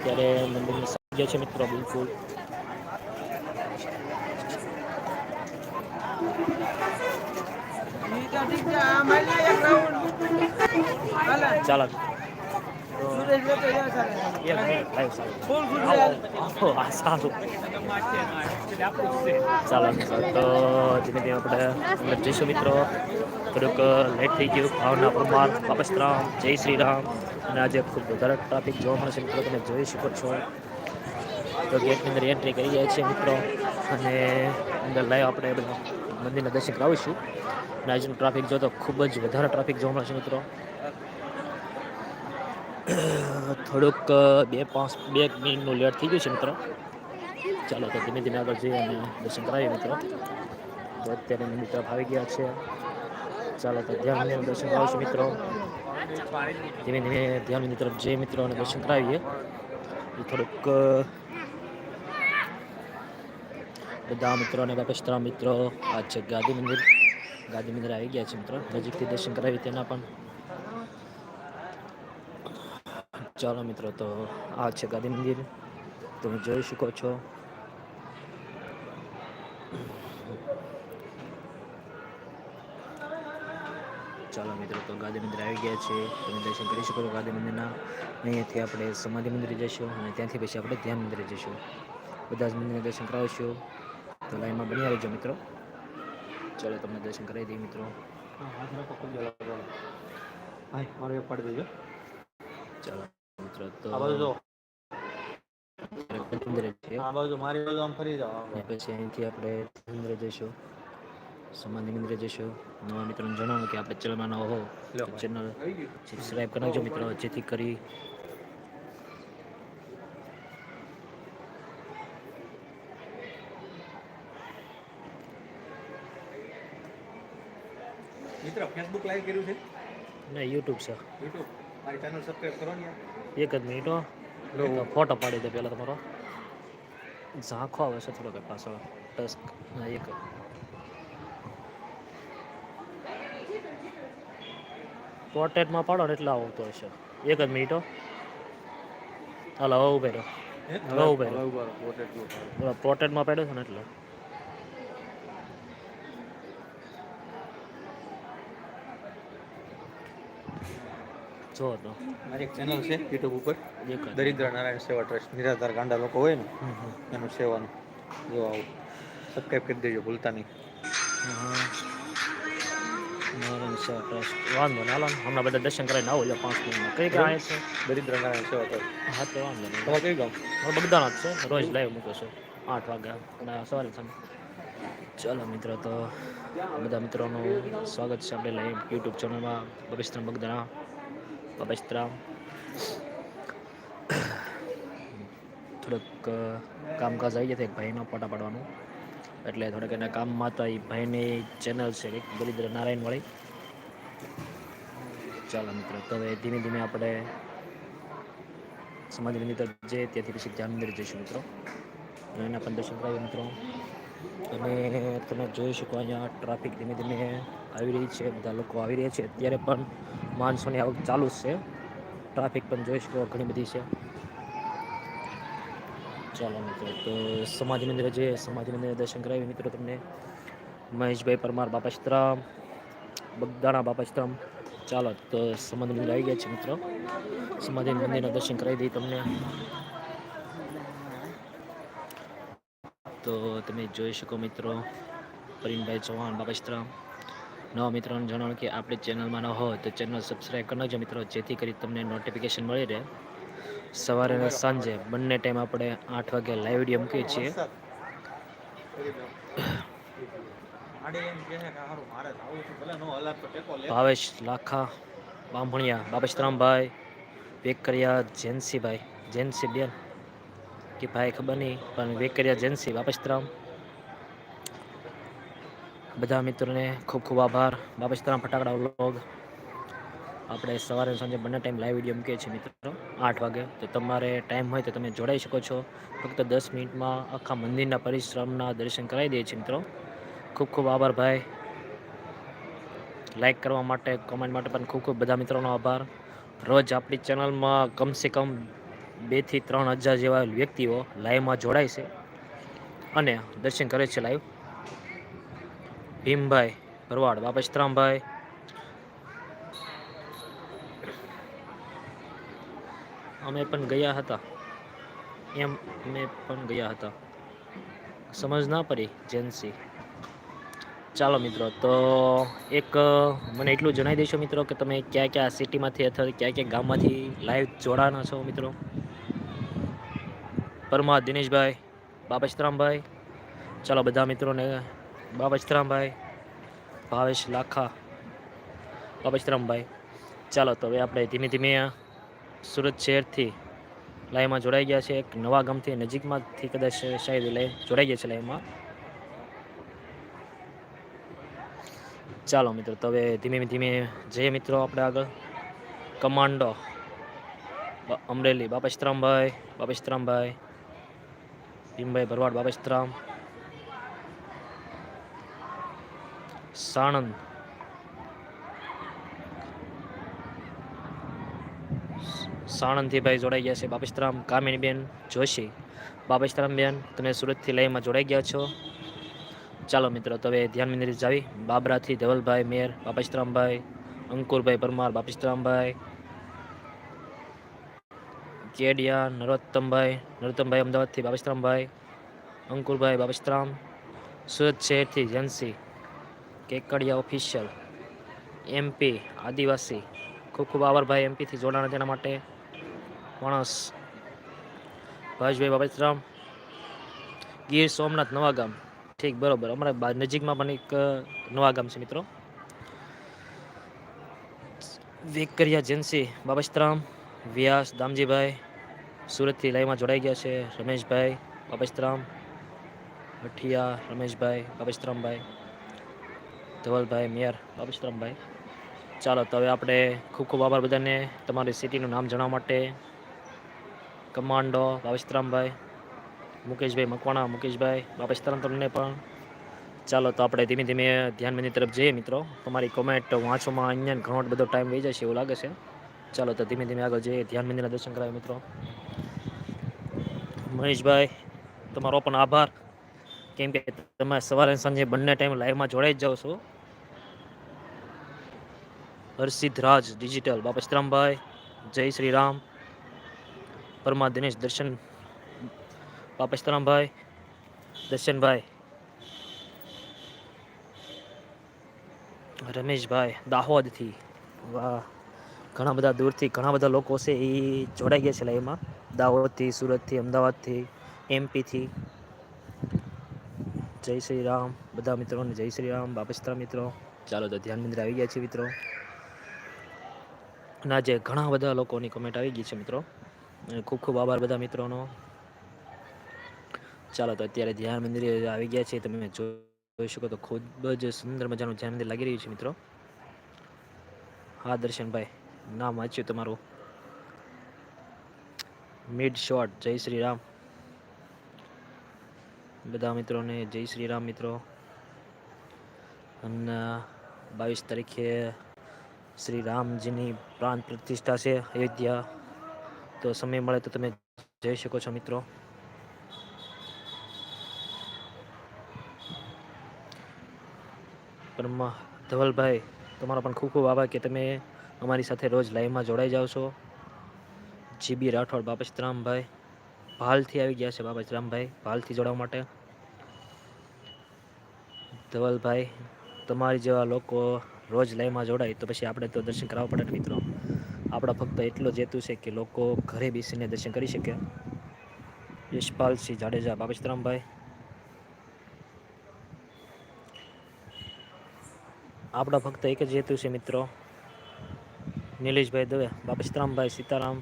ત્યારે મંદિરની સજ્જ છે મિત્રો બિલકુલ ચાલો સારું ચાલો તો ધીમે ધીમે આપણે અંદર જઈશું મિત્રો થોડુંક લેટ થઈ ગયું ભાવના પરમાર બાપસ્તરામ જય શ્રી રામ અને આજે ખૂબ વધારે ટ્રાફિક જોવા છે. મિત્રો, તમે જોઈ શકો છો. તો ગેટની અંદર એન્ટ્રી કરી જાય છે મિત્રો. અને અંદર લાઈવ આપણે મંદિરના દર્શન કરાવીશું. અને આજનું ટ્રાફિક જો તો ખૂબ જ વધારે ટ્રાફિક જોવા મળશે મિત્રો. થોડુંક બે પાંચ, બે મિનિટનું લેટ થઈ ગયું છે, મિત્રો. ચાલો તો ધીમે ધીમે આગળ જઈએ અને દર્શન કરાવીએ, મિત્રો. તો અત્યારે મિત્ર આવી ગયા છે. ચાલો તો ધ્યાન દર્શન કરાવશું, મિત્રો. ધીમે ધીમે ધ્યાનની તરફ જે મિત્રો અને દર્શન કરાવીએ. એ થોડુંક બધા મિત્રો અને બાપેશ્વરા મિત્રો આ છે ગાદી મંદિર ગાદી મંદિર આવી ગયા છે મિત્રો. નજીકથી દર્શન કરાવી તેના પણ. ચાલો મિત્રો, તો આ છે ગાંધી મંદિર. તમે જોઈ શકો છો. ચાલો મિત્રો તો ગાંધી મંદિર આવી ગયા છે. તમે દર્શન કરી શકો છો ગાંધી મંદિરના. અહીંયાથી આપણે સમાધિ મંદિરે જઈશું અને ત્યાંથી પછી આપણે ધ્યાન મંદિરે જઈશું. બધા જ મંદિરના દર્શન કરાવીશું. તો લાઈનમાં બની આવી જાઓ મિત્રો. ચાલો તમને દર્શન કરાવી દઈએ મિત્રો. ચાલો મિત્રો તો પછી અહીંથી આપણે મંદિરે જઈશું. સમાધિ મંદિરે જઈશું નવા મિત્રોને જણાવો કે આપણે ચેનલમાં નવો હો ચેનલ સબસ્ક્રાઈબ કરી નાખજો મિત્રો જેથી કરી મિત્ર ફેસબુક લાઈવ કર્યું છે? ના યુટ્યુબ છે. યુટ્યુબ મારી ચેનલ સબસ્ક્રાઇબ કરો ને એક જ મિનિટ હો. ફોટો પાડી દે પહેલાં તમારો. ઝાંખો આવે છે થોડોક પાછળ. ટસ્ક. એક. પોર્ટ્રેટમાં પાડો ને એટલે આવતો હશે. એક જ મિનિટો હાલો હવે ઉભે રહ્યો હવે ઉભે રહો. ઊભા રહો, પોર્ટ્રેટ જુઓ. પેલો પોર્ટ્રેટમાં પાડ્યો છે ને એટલે. જો તો. મારી એક ચેનલ છે યુટ્યુબ ઉપર. દરિદ્ર નારાયણ સેવા ટ્રસ્ટ નિરાધાર ગાંડા લોકો હોય ને. એનું સેવાનું. જો આવું. સબસ્ક્રાઇબ કરી દેજો ભૂલતા નહીં. ટ્રસ્ટ વાંધો નહીં હાલો હમણાં બધા દર્શન કરીને આવો એટલે પાંચ મિનિટમાં. કઈ ગાય છે? દરિદ્ર નારાયણ સેવા ટ્રસ્ટ હા તો વાંધો નહીં. તમારે કઈ ગામ? હવે બગદાણા જ છે. રોજ લાઈવ મૂકો છો. આઠ વાગ્યા. સવારે તમે ચાલો મિત્રો તો બધા મિત્રોનું સ્વાગત છે આપણે લાઈવ યુટ્યુબ ચેનલમાં બગસ્ત્રામ બગદાણા. બગસ્ત્રામ થોડુંક કામકાજ આવી જશે એક ભાઈનો પાટા પાડવાનું. એટલે થોડાક એના કામમાં તો એ ભાઈની ચેનલ છે, એક દરિદ્ર નારાયણવાળી ચાલો મિત્રો, તો હવે ધીમે ધીમે આપણે સમાધિ અંદર જઈએ, ત્યાંથી પછી ધ્યાન મંદિર જઈશું મિત્રો. એના પણ દર્શન કરાવીએ મિત્રો. અને તમે જોઈ શકો અહીંયા ટ્રાફિક ધીમે ધીમે આવી રહી છે, બધા લોકો આવી રહ્યા છે. અત્યારે પણ માણસોની આવક ચાલુ જ છે. ટ્રાફિક પણ જોઈ શકો, ઘણી બધી છે. ચાલો મિત્રો, તો સમાધિ મંદિરે જઈએ. સમાધિ મંદિરે દર્શન કરાવી મિત્રો, તમને મહેશભાઈ પરમાર બાપાશ્રામ બગદાણા બાપાશ્રામ ચાલો, તો સમાધિ મંદિર આવી ગયા છે મિત્રો. સમાધિ મંદિરના દર્શન કરાવી દઈએ તમને. તો તમે જોઈ શકો મિત્રો, પરિણભાઈ ચૌહાણ બાપાશ્રામ નવા મિત્રોને જણાવો કે આપણે ચેનલમાં ન હોય તો ચેનલ સબસ્ક્રાઈબ કરી નાખજો મિત્રો, જેથી કરી તમને નોટિફિકેશન મળી રહે. સવારે અને સાંજે બંને ટાઈમ આપણે આઠ વાગે લાઈવ વીડિયો મૂકીએ છીએ. ભાવેશ લાખા, બામણિયા, બાપેશરામભાઈ, વેકરિયા, જેન્સીભાઈ, જેન્સી બેન, કે ભાઈ ખબર નહીં, પણ વેકરિયા, જેન્સી, બાપેશરામ. બધા મિત્રોને ખૂબ ખૂબ આભાર. બાપેશરામ ફટાકડા વ્લોગ આપણે સવારે સાંજે બંને ટાઈમ લાઈવ વીડિયો મૂકીએ છીએ, મિત્રો. આઠ વાગે. તો તમારે ટાઈમ હોય તો તમે જોડાઈ શકો છો. ફક્ત દસ મિનિટમાં આખા મંદિરના પરિશ્રમના દર્શન કરાવી દઈએ છીએ મિત્રો. ખૂબ ખૂબ આભાર ભાઈ. લાઈક કરવા માટે કોમેન્ટ માટે પણ ખૂબ ખૂબ બધા મિત્રોનો આભાર. રોજ આપણી ચેનલમાં કમસે કમ બેથી ત્રણ હજાર જેવા વ્યક્તિઓ લાઈવમાં જોડાય છે અને દર્શન કરે છે લાઈવ ભીમભાઈ ભરવાડ બાપેશરામભાઈ અમે પણ ગયા હતા. એમ અમે પણ ગયા હતા. સમજ ના પડી જેન્સી ચાલો મિત્રો, તો એક, મને એટલું જણાવી દેશો મિત્રો કે તમે ક્યાં ક્યાં સિટીમાંથી અથવા ક્યાં ક્યાં ગામમાંથી લાઈવ જોડાના છો મિત્રો. પરમા દિનેશભાઈ બાપેશરામભાઈ ચાલો બધા મિત્રોને બાપેશરામભાઈ ભાવેશ લાખા બાપેશરામભાઈ ચાલો તો હવે આપણે ધીમે ધીમે સુરત શહેરથી લાઈવમાં જોડાઈ ગયા છે. એક નવા ગામથી નજીકમાંથી કદાચ શાયદ લાઈવ જોડાઈ ગયા છે લાઈવમાં. ચાલો મિત્રો, તો હવે ધીમે ધીમે જઈએ મિત્રો આપણે આગળ. કમાન્ડો. અમરેલી બાપેશરામભાઈ બાપેશરામભાઈ ભીમભાઈ ભરવાડ બાપેશરામ સાણંદ. સાણંદથી જોડાઈ ગયા છે બાપેશરામ કામિનીબેન જોશી. બાપેશરામ બેન તમે સુરતથી લઈમાં જોડાઈ ગયા છો. ચાલો મિત્રો, તો હવે ધ્યાન મંદિર જાવી. બાબરાથી ધવલભાઈ મેર, બાપેશરામભાઈ, અંકુરભાઈ પરમાર, બાપેશરામભાઈ, કેડિયા, નરોત્તમભાઈ નરોત્તમભાઈ અમદાવાદથી બાપેશરામભાઈ, અંકુરભાઈ બાપેશરામ, સુરત શહેરથી જનસી કેકડિયા ઓફિશિયલ એમપી આદિવાસી. ખૂબ ખૂબ આભાર એમપીથી જોડાણ તેના માટે. માણસ. ભાવેશભાઈ બાપેશરામ ગીર સોમનાથ નવા ગામ. ઠીક, બરોબર. અમારા નજીકમાં પણ એક નવાગામ નવા ગામ છે મિત્રો. વેકરિયા જેન્સી બાપેશરામ વ્યાસ, દામજીભાઈ, સુરતથી લાઈવમાં જોડાઈ ગયા છે રમેશભાઈ બાપેશરામ ભઠિયા, રમેશભાઈ બાપેશરામભાઈ ધવલભાઈ, મેયર બાપેશરામભાઈ ચાલો, તો હવે આપણે ખૂબ ખૂબ આભાર બધાને તમારી સિટીનું નામ જણાવવા માટે. કમાન્ડો બાપેશરામભાઈ મુકેશભાઈ મકવાણા, મુકેશભાઈ બાપેશરામ તમને પણ. ચાલો તો આપણે ધીમે ધીમે ધ્યાન મંદિર તરફ જઈએ મિત્રો. તમારી કોમેન્ટ વાંચવામાં અહીંયા ઘણો બધો ટાઈમ વહી જશે એવું લાગે છે. ચાલો તો ધીમે ધીમે આગળ જઈએ. ધ્યાન મંદિરના દર્શન કરાવે મિત્રો. મહેશભાઈ, તમારો પણ આભાર. કેમ કે તમે સવારે સાંજે બંને ટાઈમ લાઈવમાં જોડાઈ જ જાઓ છો. હર્ષિદ રાજ ડિજિટલ બાપેશરામભાઈ જય શ્રી રામ પરમા દિનેશ, દર્શન બાપેશરામભાઈ દર્શનભાઈ, રમેશભાઈ, દાહોદથી. વાહ, ઘણા બધા દૂરથી, ઘણા બધા લોકો છે એ જોડાઈ ગયા છે લાઈવમાં દાહોદથી, સુરતથી, અમદાવાદથી, એમપીથી. જય શ્રી રામ. બધા મિત્રોને જય શ્રી રામ. બાપસ્તરા મિત્રો. ચાલો તો ધ્યાન મંદિર આવી ગયા છે મિત્રો. અને આજે ઘણા બધા લોકોની કોમેન્ટ આવી ગઈ છે મિત્રો. ખૂબ ખૂબ આભાર બધા મિત્રોનો. ચાલો તો અત્યારે ધ્યાન મંદિરે આવી ગયા છે. તમે જોઈ શકો તો ખૂબ જ સુંદર મજાનું ધ્યાન મંદિર લાગી રહ્યું છે મિત્રો. હા, દર્શનભાઈ, નામ વાંચ્યું તમારું. મિડ શોટ જય શ્રી રામ. બધા મિત્રોને જય શ્રી રામ મિત્રો. અને બાવીસ તારીખે શ્રી રામજીની પ્રાણ પ્રતિષ્ઠા છે. અયોધ્યા તો સમય મળે તો તમે જઈ શકો છો, મિત્રો. પરમા ધવલભાઈ, તમારો પણ ખૂબ ખૂબ આભાર કે તમે અમારી સાથે રોજ લાઈવમાં જોડાઈ જાઓ છો. જીબી રાઠોડ બાપચરામભાઈ ભાલથી આવી ગયા છે બાપચરામભાઈ ભાલથી જોડાવા માટે. ધવલભાઈ, તમારી જેવા લોકો રોજ લાઈવમાં જોડાય તો પછી આપણે તો દર્શન કરાવવા પડે મિત્રો. આપણા ફક્ત એટલો જ હેતુ છે કે લોકો ઘરે બેસીને દર્શન કરી શકે. યશપાલસિંહ જાડેજા બાબેશરામભાઈ આપણા ફક્ત એક જ હેતુ છે મિત્રો. નિલેશભાઈ દવે બાબેશરામભાઈ સીતારામ.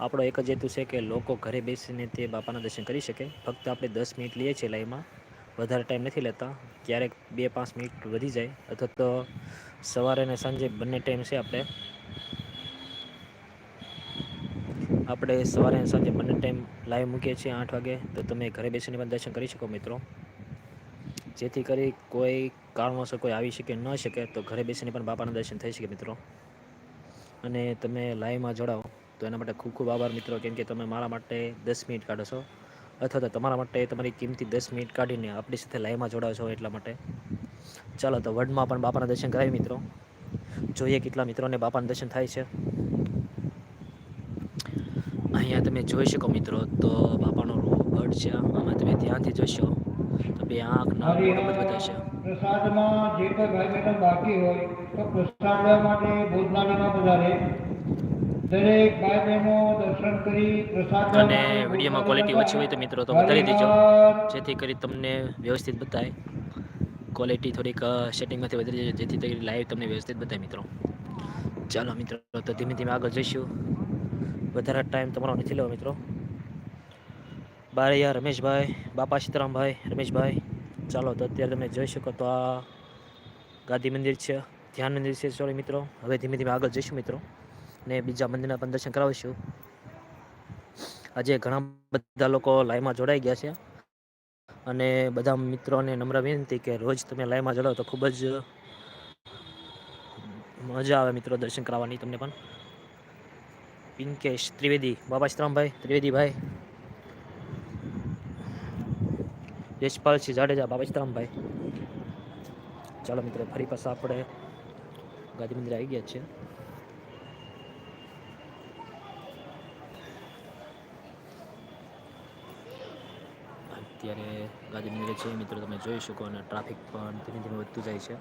આપણો એક જ હેતુ છે કે લોકો ઘરે બેસીને તે બાપાના દર્શન કરી શકે. ફક્ત આપણે દસ મિનિટ લઈએ છીએ લાઈમાં વધારે ટાઈમ નથી લેતા. ક્યારેક બે પાંચ મિનિટ વધી જાય. અથવા તો સવારે અને સાંજે બંને ટાઈમ છે આપણે. આપણે સવારે અને સાંજે બંને ટાઈમ લાઈવ મૂકીએ છીએ આઠ વાગે. તો તમે ઘરે બેસીને પણ દર્શન કરી શકો મિત્રો. જેથી કરી કોઈ કારણોસર કોઈ આવી શકે, ન શકે, તો ઘરે બેસીને પણ બાપાના દર્શન થઈ શકે મિત્રો. અને તમે લાઈવમાં જોડાઓ, તો એના માટે ખૂબ ખૂબ આભાર મિત્રો. કેમ કે તમે મારા માટે દસ મિનિટ કાઢો છો. અથવા તો તમારા માટે તમારી કિંમતી દસ મિનિટ કાઢીને આપણી સાથે લાઈવમાં જોડાવ છો એટલા માટે. ચાલો તો વર્ડમાં પણ બાપાના દર્શન કરાવી મિત્રો. જોઈએ કેટલા મિત્રોને બાપાના દર્શન થાય છે. અહીંયા તમે જોઈ શકો મિત્રો તો બાપાનો વર્ડ છે. આમાં તમે ધ્યાનથી જોશો તો બે આંખ ના બધું બતાવશે પ્રસાદમાં જે કોઈ ભાઈ બહેનો બાકી હોય તો પ્રસાદ લેવા માટે ભોજનાલયમાં પધારે. દરેક ભાઈ બહેનો દર્શન કરી પ્રસાદ અને વિડીયોમાં ક્વોલિટી ઓછી હોય તો મિત્રો તો વધારી દેજો. જેથી કરી તમને વ્યવસ્થિત બતાય. ક્વોલિટી થોડીક સેટિંગમાંથી વધારી દેજો જેથી કરી લાઈવ તમને વ્યવસ્થિત બતાય મિત્રો. ચાલો મિત્રો તો ધીમે ધીમે આગળ જઈશું. વધારે ટાઈમ તમારો નથી લેવો મિત્રો. બારૈયા રમેશભાઈ, બાપા સીતારામભાઈ, રમેશભાઈ. ચાલો તો અત્યારે તમે જોઈ શકો તો આ ગાંધી મંદિર છે. ધ્યાન મંદિર છે સોરી મિત્રો. હવે ધીમે ધીમે આગળ જઈશું મિત્રો. ને બીજા મંદિરના પણ દર્શન કરાવીશું. આજે ઘણા બધા લોકો લાઈવમાં જોડાઈ ગયા છે. અને બધા મિત્રોને નમ્ર વિનંતી કે રોજ તમે લાઈવમાં જોડાઓ તો ખૂબ જ મજા આવે મિત્રો દર્શન કરાવવાની તમને પણ. પિંકેશ ત્રિવેદી, બાબા શ્રામભાઈ ત્રિવેદીભાઈ યશપાલસિંહ જાડેજા, બાબા શ્રામભાઈ ચાલો મિત્રો, ફરી પાછા આપણે ગાંધી મંદિર આવી ગયા છે અત્યારે ગાંધી મંદિરે છે મિત્રો, તમે જોઈ શકો અને ટ્રાફિક પણ ધીમે ધીમે વધતું જાય છે.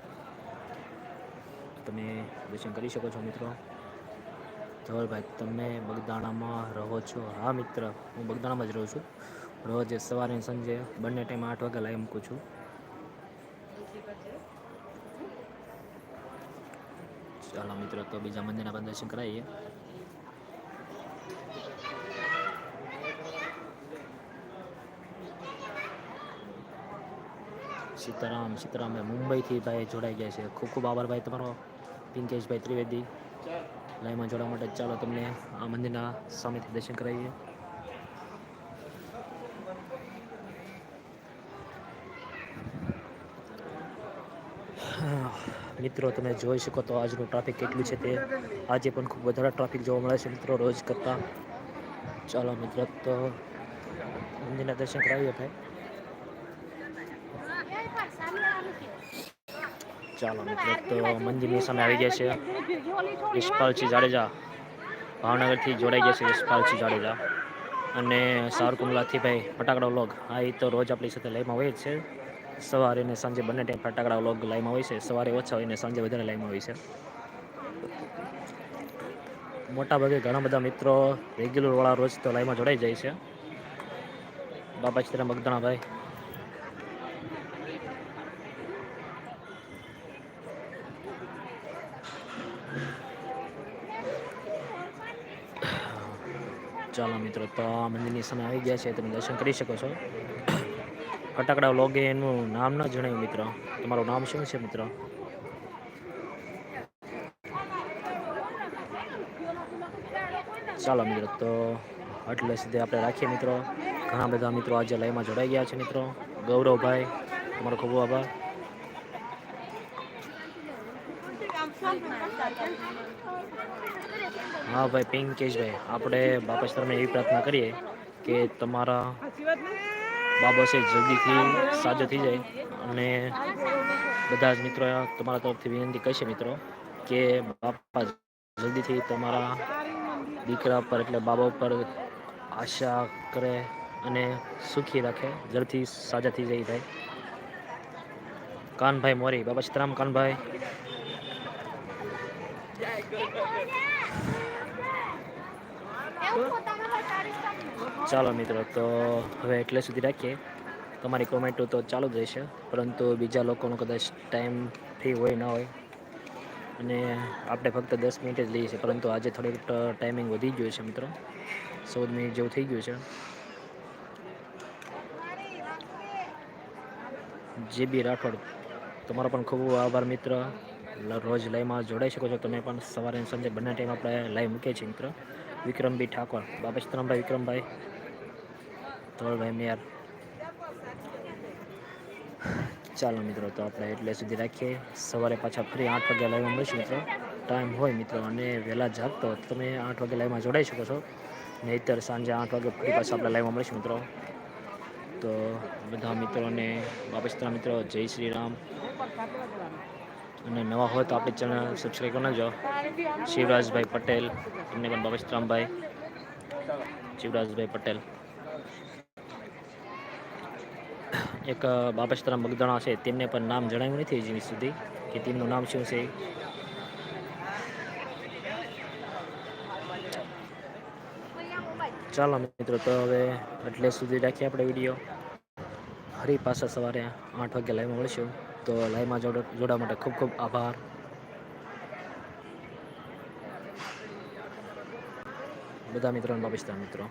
તમે દર્શન કરી શકો છો, મિત્રો. ધવલભાઈ, તમે બગદાણામાં રહો છો? હા મિત્ર, હું બગદાણામાં જ રહું છું. રોજ સવારે સાંજે બંને ટાઈમ આઠ વાગે લાઈવ મૂકું છું. ચાલો મિત્રો, તો બીજા મંદિરના દર્શન કરાવીએ. સીતારામ સીતારામ મુંબઈથી ભાઈ જોડાઈ ગયા છે. ખૂબ ખૂબ આભાર ભાઈ તમારો. પિંકેશભાઈ ત્રિવેદી. લાઈવમાં જોડવા માટે ચાલો તમને આ મંદિરના સામેથી દર્શન કરાવીએ. મિત્રો, તમે જોઈ શકો તો આજનું ટ્રાફિક કેટલું છે તે. આજે પણ ખૂબ વધારે ટ્રાફિક જોવા મળે છે, મિત્રો, રોજ કરતાં. ચાલો, મિત્રો, તો મંદિરના દર્શન કરાવીએ ભાઈ. ચાલો મિત્રો, તો મંદિરની સામે આવી ગયા છે. યશપાલસિંહ જાડેજા ભાવનગરથી જોડાઈ ગયા છે, યશપાલસિંહ જાડેજા. અને સાવરકુંડલાથી ભાઈ ફટાકડા વ્લોગ. હા એ તો રોજ આપણી સાથે લાઈવમાં હોય જ છે. સવારે ને સાંજે બંને ટાઈમ ફટાકડા વ્લોગ લાઈવમાં હોય છે. સવારે ઓછા હોય ને સાંજે વધારે લાઈવમાં હોય છે. મોટાભાગે ઘણા બધા મિત્રો રેગ્યુલરવાળા રોજ તો લાઈવમાં જોડાઈ જાય છે. બાબા ચિત્રા મગદાણાભાઈ ચાલો મિત્રો, તો મંદિરની સામે આવી ગયા છે, તમે દર્શન કરી શકો છો. ફટાકડા લોગે એનું નામ ન જણાવ્યું મિત્રો. તમારું નામ શું છે મિત્રો? ચાલો મિત્રો, તો એટલે સુધી આપણે રાખીએ મિત્રો. ઘણા બધા મિત્રો આજે લાઈવમાં જોડાઈ ગયા છે મિત્રો. ગૌરવભાઈ, તમારો ખૂબ આભાર. હા ભાઈ, પિંકેશભાઈ, આપણે બાપા શર્મા એવી પ્રાર્થના કરીએ કે તમારા બાબા છે જલ્દીથી સાજો થઈ જાય અને બધા જ મિત્રો તમારા તરફથી વિનંતી કરશે મિત્રો કે બાપા જલ્દીથી તમારા દીકરા પર એટલે બાબા ઉપર આશા કરે અને સુખી રાખે જલ્દીથી સાજા થઈ જાય ભાઈ કાનભાઈ મોરી, બાબા સીતારામ કાનભાઈ. ચાલો મિત્રો, તો હવે એટલે સુધી રાખીએ. તમારી કોમેન્ટો તો ચાલુ જ રહેશે, પરંતુ બીજા લોકોનો કદાચ ટાઈમ ફ્રી હોય, ના હોય. અને આપણે ફક્ત દસ મિનિટ જ લઈએ છીએ, પરંતુ આજે થોડીક ટાઈમિંગ વધી ગયું છે મિત્રો. ચૌદ મિનિટ જેવું થઈ ગયું છે. જે બી રાઠોડ તમારો પણ ખૂબ આભાર મિત્ર. રોજ લાઈવમાં જોડાઈ શકો છો. તમે પણ સવારે સાંજે બંને ટાઈમ આપણે લાઈવ મૂકીએ છીએ મિત્ર. વિક્રમભાઈ ઠાકોર. બાબા વિક્રમભાઈ. ધોળભાઈ મેયર. ચાલો મિત્રો, તો આપણે એટલે સુધી રાખીએ. સવારે પાછા ફરી આઠ વાગ્યા લાઈવમાં મળીશું મિત્રો. ટાઈમ હોય મિત્રો, અને વહેલા જાગતો તો તમે આઠ વાગે લાઈવમાં જોડાઈ શકો છો. નહીંતર સાંજે આઠ વાગે ફરી પાછા આપણે લાઈવમાં મળીશું મિત્રો. તો બધા મિત્રોને બાપસ્તરા મિત્રો, જય શ્રી રામ. અને નવા હોય તો આપણી ચેનલ સબસ્ક્રાઈબ કરી નાખજો. શિવરાજભાઈ પટેલ, એમને પણ બાપસ્તરામભાઈ શિવરાજભાઈ પટેલ. એક બાપસ્તરામ બગદાણા છે, તેમને પણ નામ જણાવ્યું નથી હજી સુધી કે તેમનું નામ શું છે. ચાલો મિત્રો, તો હવે એટલે સુધી રાખીએ આપણે વીડિયો. ફરી પાછા સવારે આઠ વાગે લાઈવમાં મળીશું. તો લાઈવમાં જોડા માટે ખૂબ ખૂબ આભાર. બધા મિત્રોને પાકિસ્તાન મિત્રો.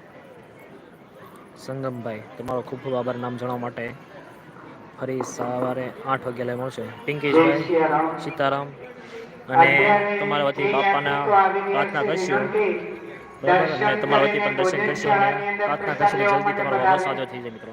સંગમભાઈ, તમારો ખૂબ ખૂબ આભાર નામ જણાવવા માટે. ફરી સવારે આઠ વાગ્યા લાઈ મળશે. પિંકેશભાઈ, સીતારામ અને તમારા વતી બાપાના પ્રાર્થના કરશું. બરાબર? અને તમારા વતી પણ દર્શન કરશું અને પ્રાર્થના કરશું જલ્દી તમારો સાજો થઈ જાય મિત્રો.